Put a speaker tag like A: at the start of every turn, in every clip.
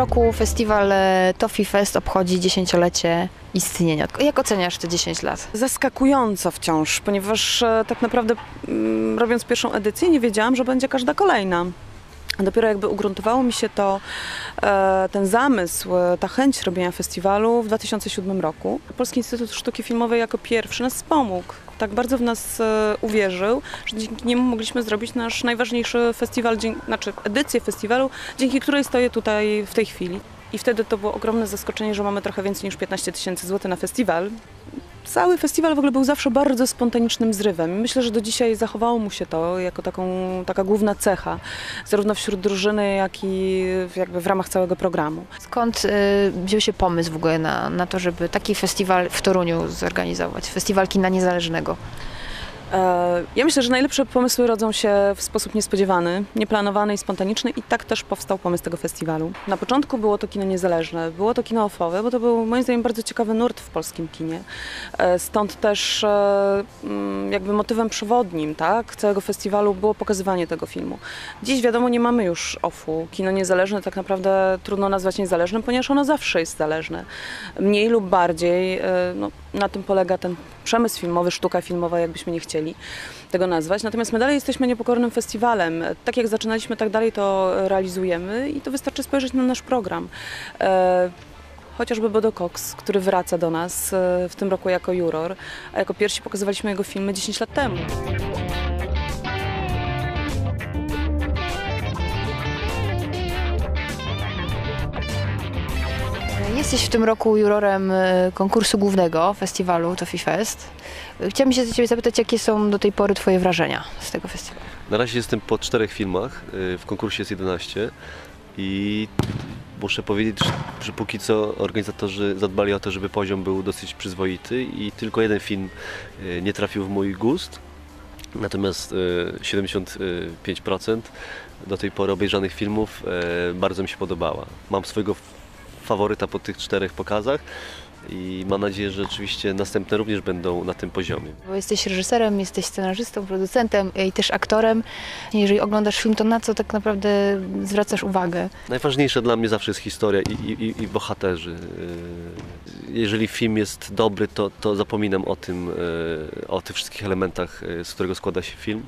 A: roku festiwal e, Toffee Fest obchodzi dziesięciolecie istnienia. Jak oceniasz te 10 lat?
B: Zaskakująco wciąż, ponieważ e, tak naprawdę mm, robiąc pierwszą edycję nie wiedziałam, że będzie każda kolejna. Dopiero jakby ugruntowało mi się to, e, ten zamysł, e, ta chęć robienia festiwalu w 2007 roku. Polski Instytut Sztuki Filmowej jako pierwszy nas wspomógł. Tak bardzo w nas e, uwierzył, że dzięki niemu mogliśmy zrobić nasz najważniejszy festiwal, znaczy edycję festiwalu, dzięki której stoję tutaj w tej chwili. I wtedy to było ogromne zaskoczenie, że mamy trochę więcej niż 15 tysięcy złotych na festiwal. Cały festiwal w ogóle był zawsze bardzo spontanicznym zrywem. Myślę, że do dzisiaj zachowało mu się to jako taką, taka główna cecha, zarówno wśród drużyny, jak i jakby w ramach całego programu.
A: Skąd e, wziął się pomysł w ogóle na, na to, żeby taki festiwal w Toruniu zorganizować? Festiwal kina niezależnego.
B: E, Ja myślę, że najlepsze pomysły rodzą się w sposób niespodziewany, nieplanowany i spontaniczny i tak też powstał pomysł tego festiwalu. Na początku było to kino niezależne, było to kino ofowe, bo to był moim zdaniem bardzo ciekawy nurt w polskim kinie. E, Stąd też e, mm, jakby motywem przewodnim tak, całego festiwalu było pokazywanie tego filmu. Dziś wiadomo, nie mamy już ofu. Kino niezależne tak naprawdę trudno nazwać niezależnym, ponieważ ono zawsze jest zależne. Mniej lub bardziej, no, na tym polega ten przemysł filmowy, sztuka filmowa, jakbyśmy nie chcieli tego nazwać. Natomiast my dalej jesteśmy niepokornym festiwalem. Tak jak zaczynaliśmy, tak dalej to realizujemy i to wystarczy spojrzeć na nasz program. E, Chociażby Bodo Cox, który wraca do nas e, w tym roku jako juror, a jako pierwsi pokazywaliśmy jego filmy 10 lat temu.
A: Jesteś w tym roku jurorem e, konkursu głównego festiwalu Toffee Fest. Chciałabym się Ciebie zapytać, jakie są do tej pory Twoje wrażenia z tego festiwalu?
C: Na razie jestem po czterech filmach, y, w konkursie jest 11 i muszę powiedzieć, że- póki co organizatorzy zadbali o to, żeby poziom był dosyć przyzwoity i tylko jeden film y, nie trafił w mój gust. Natomiast y, 75% do tej pory obejrzanych filmów bardzo mi się podobała. Mam swojego faworyta po tych czterech pokazach i mam nadzieję, że oczywiście następne również będą na tym poziomie.
A: Bo jesteś reżyserem, jesteś scenarzystą, producentem i też aktorem. Jeżeli oglądasz film, to na co tak naprawdę zwracasz uwagę?
C: Najważniejsze dla mnie zawsze jest historia i, i, i bohaterzy. Yy, Jeżeli film jest dobry, to, to zapominam o tym, yy, o tych wszystkich elementach, yy, z którego składa się film.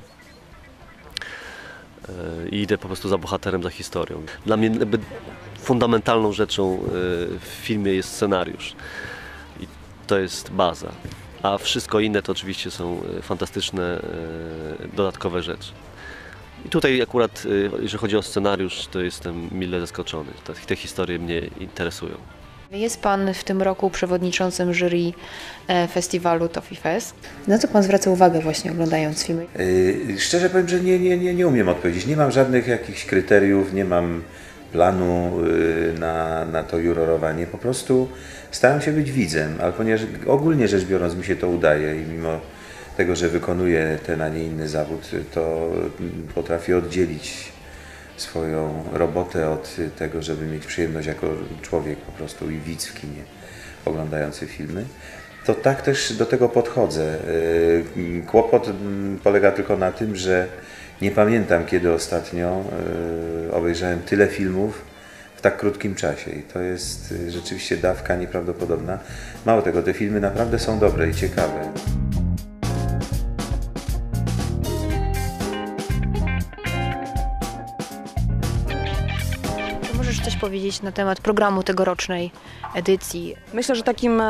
C: I idę po prostu za bohaterem, za historią. Dla mnie fundamentalną rzeczą yy, w filmie jest scenariusz. I to jest baza. A wszystko inne to oczywiście są yy, fantastyczne yy, dodatkowe rzeczy. I tutaj akurat, y, jeżeli chodzi o scenariusz, to jestem mile zaskoczony. Te, te historie mnie interesują.
A: Jest Pan w tym roku przewodniczącym jury e, festiwalu Toffee Fest. Na co Pan zwraca uwagę właśnie oglądając filmy?
D: Yy, Szczerze powiem, że nie, nie, nie, nie umiem odpowiedzieć. Nie mam żadnych jakichś kryteriów, nie mam planu yy, na, na to jurorowanie. Po prostu staram się być widzem, ale ponieważ ogólnie rzecz biorąc mi się to udaje i mimo tego, że wykonuję ten, a nie inny zawód, to potrafię oddzielić swoją robotę od tego, żeby mieć przyjemność jako człowiek po prostu i widz w kinie oglądający filmy. To tak też do tego podchodzę. Yy, Kłopot mm, polega tylko na tym, że nie pamiętam kiedy ostatnio yy, obejrzałem tyle filmów w tak krótkim czasie i to jest yy, rzeczywiście dawka nieprawdopodobna. Mało tego, te filmy naprawdę są dobre i ciekawe.
A: Powiedzieć na temat programu tegorocznej edycji?
B: Myślę, że takim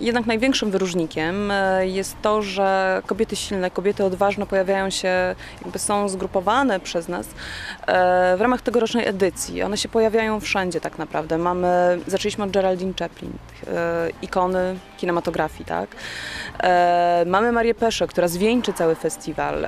B: jednak największym wyróżnikiem e, jest to, że kobiety silne, kobiety odważne pojawiają się, jakby są zgrupowane przez nas e, w ramach tegorocznej edycji. One się pojawiają wszędzie tak naprawdę. Mamy, zaczęliśmy od Geraldine Chaplin, e, ikony kinematografii, tak? Mamy Marię Peszę, która zwieńczy cały festiwal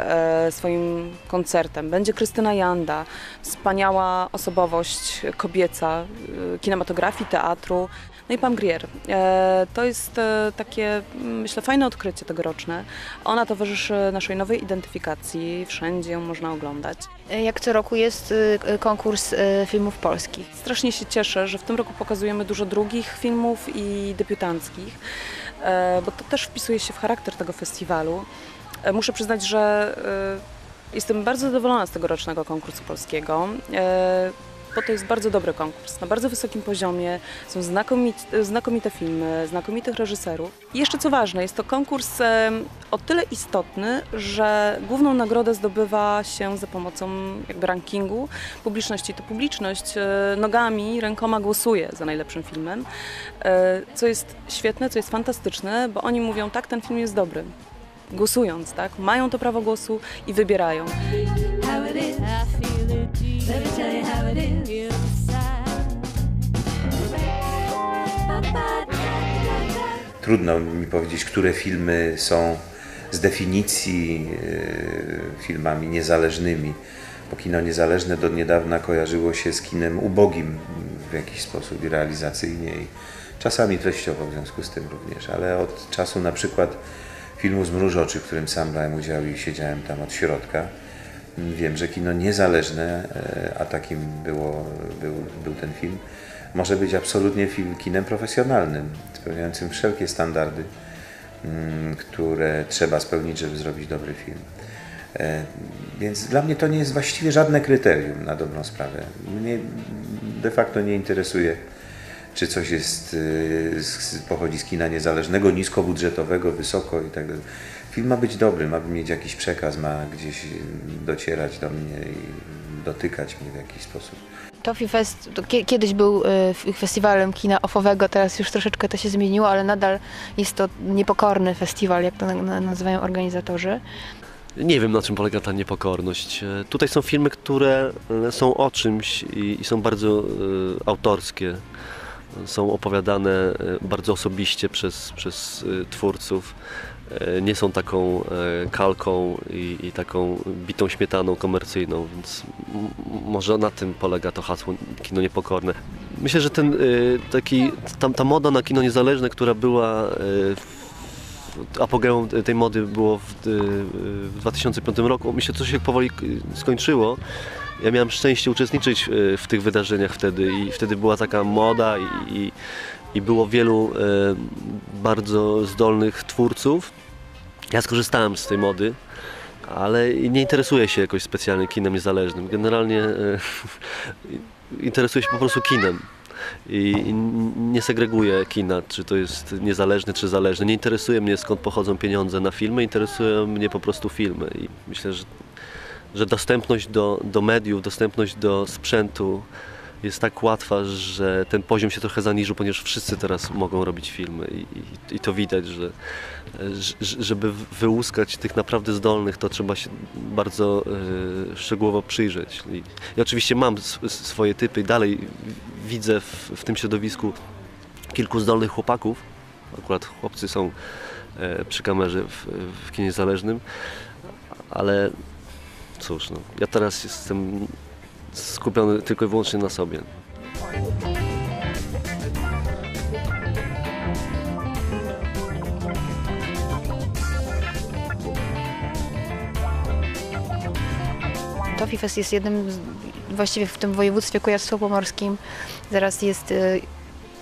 B: swoim koncertem. Będzie Krystyna Janda, wspaniała osobowość kobieca e, kinematografii, teatru. No i Pam Grier. E, To jest e, takie, mm, myślę, fajne odkrycie tegoroczne. Ona towarzyszy naszej nowej identyfikacji. Wszędzie ją można oglądać.
A: E, Jak co roku jest e, konkurs e, filmów polskich.
B: Strasznie się cieszę, że w tym roku pokazujemy dużo drugich filmów i debiutanckich, bo to też wpisuje się w charakter tego festiwalu. Muszę przyznać, że jestem bardzo zadowolona z tegorocznego konkursu polskiego. Bo to jest bardzo dobry konkurs, na bardzo wysokim poziomie, są znakomite, znakomite filmy, znakomitych reżyserów. I jeszcze co ważne, jest to konkurs o tyle istotny, że główną nagrodę zdobywa się za pomocą jakby rankingu publiczności. To publiczność e, nogami, rękoma głosuje za najlepszym filmem, e, co jest świetne, co jest fantastyczne, bo oni mówią, tak, ten film jest dobry. Głosując, tak? Mają to prawo głosu i wybierają.
D: Trudno mi powiedzieć, które filmy są z definicji e, filmami niezależnymi, bo kino niezależne do niedawna kojarzyło się z kinem ubogim w jakiś sposób i realizacyjnie i czasami treściowo w związku z tym również, ale od czasu na przykład filmu Zmruż oczy, w którym sam brałem udział i siedziałem tam od środka, wiem, że kino niezależne, e, a takim było, był, był ten film, może być absolutnie film, kinem profesjonalnym, spełniającym wszelkie standardy, mm, które trzeba spełnić, żeby zrobić dobry film. E, Więc dla mnie to nie jest właściwie żadne kryterium na dobrą sprawę. Mnie de facto nie interesuje, czy coś jest, z, pochodzi z kina niezależnego, niskobudżetowego, wysoko i tak dalej. Film ma być dobry, ma mieć jakiś przekaz, ma gdzieś docierać do mnie i dotykać mnie w jakiś sposób.
A: Toffee Fest kiedyś był y, f- festiwalem kina ofowego, teraz już troszeczkę to się zmieniło, ale nadal jest to niepokorny festiwal, jak to na- na- nazywają organizatorzy.
C: Nie wiem, na czym polega ta niepokorność. E, Tutaj są filmy, które e, są o czymś i, i są bardzo e, autorskie. Są opowiadane e, bardzo osobiście przez, przez e, twórców. E, Nie są taką kalką i, i taką bitą śmietaną komercyjną, więc może na tym polega to hasło kino niepokorne. Myślę, że ten taki, tam, ta moda na kino niezależne, która była w apogeum tej mody było w, w 2005 roku. Myślę, że to się powoli skończyło. Ja miałem szczęście uczestniczyć e, w tych wydarzeniach wtedy i wtedy była taka moda i, i, i było wielu e, bardzo zdolnych twórców. Ja skorzystałem z tej mody, ale nie interesuję się jakoś specjalnie kinem niezależnym. Generalnie e, interesuję się po prostu kinem i i nie segreguję kina, czy to jest niezależny, czy zależny. Nie interesuje mnie skąd pochodzą pieniądze na filmy, interesują mnie po prostu filmy i myślę, że, że dostępność do, do mediów, dostępność do sprzętu jest tak łatwa, że ten poziom się trochę zaniżył, ponieważ wszyscy teraz mogą robić filmy i, i, i to widać, że, że żeby wyłuskać tych naprawdę zdolnych, to trzeba się bardzo e, szczegółowo przyjrzeć. I, i oczywiście mam sw- swoje typy i dalej widzę w, w tym środowisku kilku zdolnych chłopaków. Akurat chłopcy są e, przy kamerze w, w kinie zależnym, ale cóż, no, ja teraz jestem skupiony tylko i wyłącznie na sobie.
A: Toffee Fest jest jednym, właściwie w tym województwie kujawsko-pomorskim, zaraz jest y,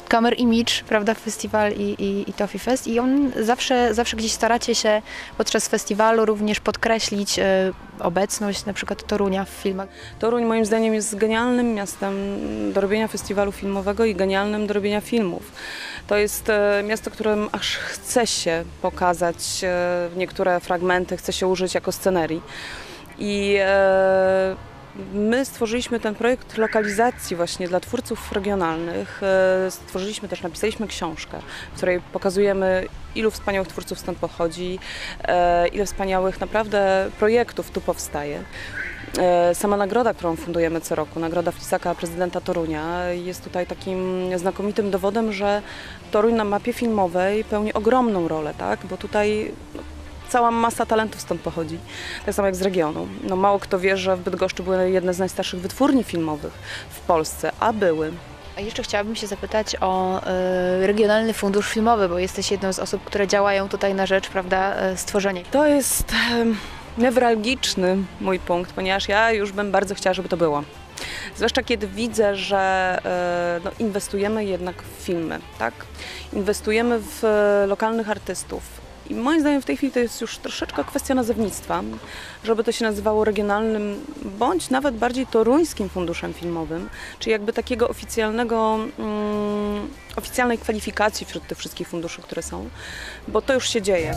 A: Kamer Image, prawda, festiwal i, i, i Toffee Fest i on zawsze, zawsze gdzieś staracie się podczas festiwalu również podkreślić y, obecność na przykład Torunia w filmach.
B: Toruń moim zdaniem jest genialnym miastem do robienia festiwalu filmowego i genialnym do robienia filmów. To jest e, miasto, którym aż chce się pokazać e, niektóre fragmenty, chce się użyć jako scenerii. I e, my stworzyliśmy ten projekt lokalizacji właśnie dla twórców regionalnych. E, Stworzyliśmy też, napisaliśmy książkę, w której pokazujemy ilu wspaniałych twórców stąd pochodzi, e, ile wspaniałych naprawdę projektów tu powstaje. E, Sama nagroda, którą fundujemy co roku, nagroda Flisaka prezydenta Torunia, jest tutaj takim znakomitym dowodem, że Toruń na mapie filmowej pełni ogromną rolę, tak? bo tutaj cała masa talentów stąd pochodzi, tak samo jak z regionu. No, mało kto wie, że w Bydgoszczy były jedne z najstarszych wytwórni filmowych w Polsce, a były.
A: A jeszcze chciałabym się zapytać o y, Regionalny Fundusz Filmowy, bo jesteś jedną z osób, które działają tutaj na rzecz, prawda, y, stworzenia.
B: To jest em, newralgiczny mój punkt, ponieważ ja już bym bardzo chciała, żeby to było. Zwłaszcza kiedy widzę, że e, no, inwestujemy jednak w filmy, tak? Inwestujemy w e, lokalnych artystów I moim zdaniem w tej chwili to jest już troszeczkę kwestia nazewnictwa, żeby to się nazywało regionalnym, bądź nawet bardziej toruńskim funduszem filmowym, czyli jakby takiego oficjalnego, mm, oficjalnej kwalifikacji wśród tych wszystkich funduszy, które są, bo to już się dzieje.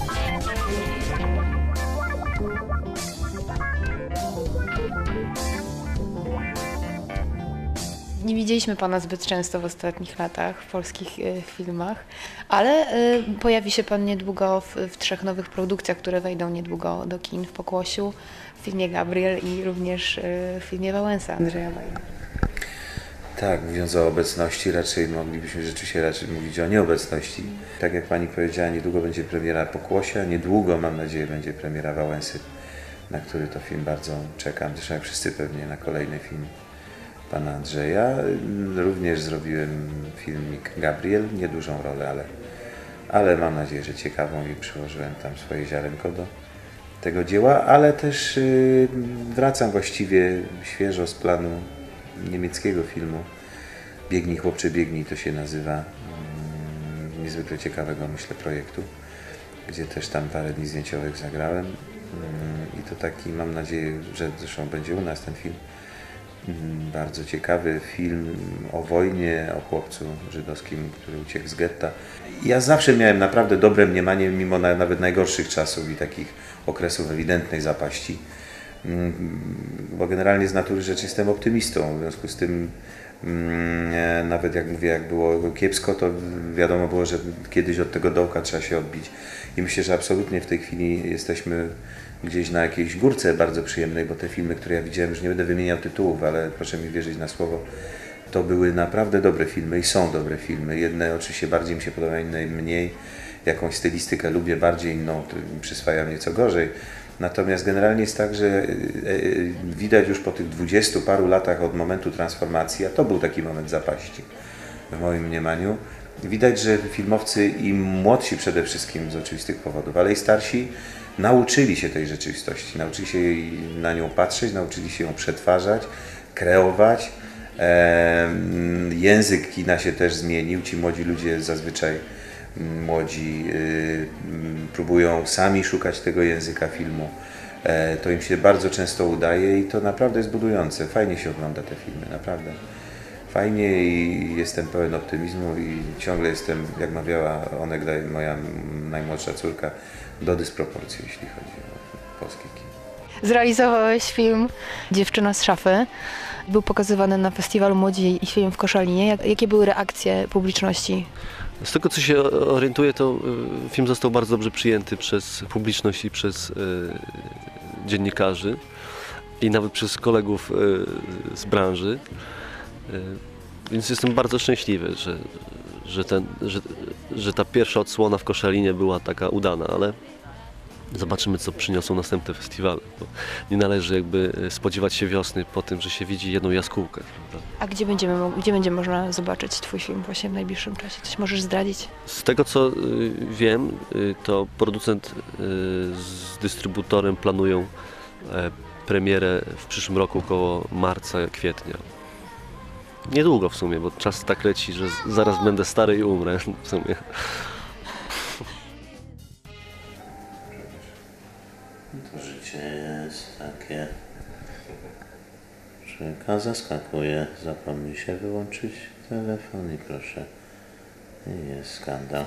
A: Nie widzieliśmy Pana zbyt często w ostatnich latach w polskich e, filmach, ale e, pojawi się Pan niedługo w, w trzech nowych produkcjach, które wejdą niedługo do kin w Pokłosiu, w filmie Gabriel i również e, w filmie Wałęsa Andrzeja Wajdy.
D: Tak, mówiąc o obecności, raczej moglibyśmy rzeczywiście raczej mówić o nieobecności. Tak jak pani powiedziała, niedługo będzie premiera Pokłosia, niedługo mam nadzieję będzie premiera Wałęsy, na który to film bardzo czekam. Zresztą jak wszyscy pewnie na kolejny film pana Andrzeja. Również zrobiłem filmik Gabriel, niedużą rolę, ale, ale mam nadzieję, że ciekawą i przyłożyłem tam swoje ziarenko do tego dzieła, ale też y, wracam właściwie świeżo z planu niemieckiego filmu. Biegnij chłopcze biegnij to się nazywa mm, niezwykle ciekawego myślę projektu gdzie też tam parę dni zdjęciowych zagrałem. Mm, i to taki mam nadzieję, że zresztą będzie u nas ten film bardzo ciekawy film o wojnie, o chłopcu żydowskim, który uciekł z getta. Ja zawsze miałem naprawdę dobre mniemanie, mimo na, nawet najgorszych czasów i takich okresów ewidentnej zapaści, Mm, bo generalnie z natury rzeczy jestem optymistą, w związku z tym mm, nawet jak mówię, jak było kiepsko, to wiadomo było, że kiedyś od tego dołka trzeba się odbić i myślę, że absolutnie w tej chwili jesteśmy gdzieś na jakiejś górce bardzo przyjemnej, bo te filmy, które ja widziałem, już nie będę wymieniał tytułów, ale proszę mi wierzyć na słowo, to były naprawdę dobre filmy i są dobre filmy. Jedne oczywiście bardziej mi się podobają, inne mniej. Jakąś stylistykę lubię bardziej, inną przyswajam nieco gorzej. Natomiast generalnie jest tak, że e, e, widać już po tych dwudziestu paru latach od momentu transformacji, a to był taki moment zapaści w moim mniemaniu, widać, że filmowcy i młodsi przede wszystkim z oczywistych powodów, ale i starsi nauczyli się tej rzeczywistości, nauczyli się na nią patrzeć, nauczyli się ją przetwarzać, kreować. Język kina się też zmienił. Ci młodzi ludzie zazwyczaj mm, młodzi y, mm, próbują sami szukać tego języka filmu. E, To im się bardzo często udaje i to naprawdę jest budujące. Fajnie się ogląda te filmy, naprawdę. Fajnie i jestem pełen optymizmu i ciągle jestem, jak mawiała onegdaj moja najmłodsza córka, do dysproporcji, jeśli chodzi o polskie kino.
A: Zrealizowałeś film Dziewczyna z szafy. Był pokazywany na festiwalu Młodzi i Film w Koszalinie. Jak, jakie były reakcje publiczności?
C: Z tego co się orientuję, to y, film został bardzo dobrze przyjęty przez publiczność i przez y, dziennikarzy i nawet przez kolegów y, z branży. Y, Więc jestem bardzo szczęśliwy, że, że, ten, że, że ta pierwsza odsłona w Koszalinie była taka udana, ale zobaczymy co przyniosą następne festiwale. Bo nie należy jakby y, spodziewać się wiosny po tym, że się widzi jedną jaskółkę. Prawda?
A: A gdzie, będziemy, gdzie będzie można zobaczyć Twój film właśnie w najbliższym czasie? Coś możesz zdradzić?
C: Z tego co y, wiem, to producent z dystrybutorem planują e, premierę w przyszłym roku około marca, kwietnia. Niedługo w sumie, bo czas tak leci, że zaraz będę stary i umrę w sumie.
E: To życie jest takie. Człowieka zaskakuje. Zapomni się wyłączyć telefon i proszę. Jest skandal.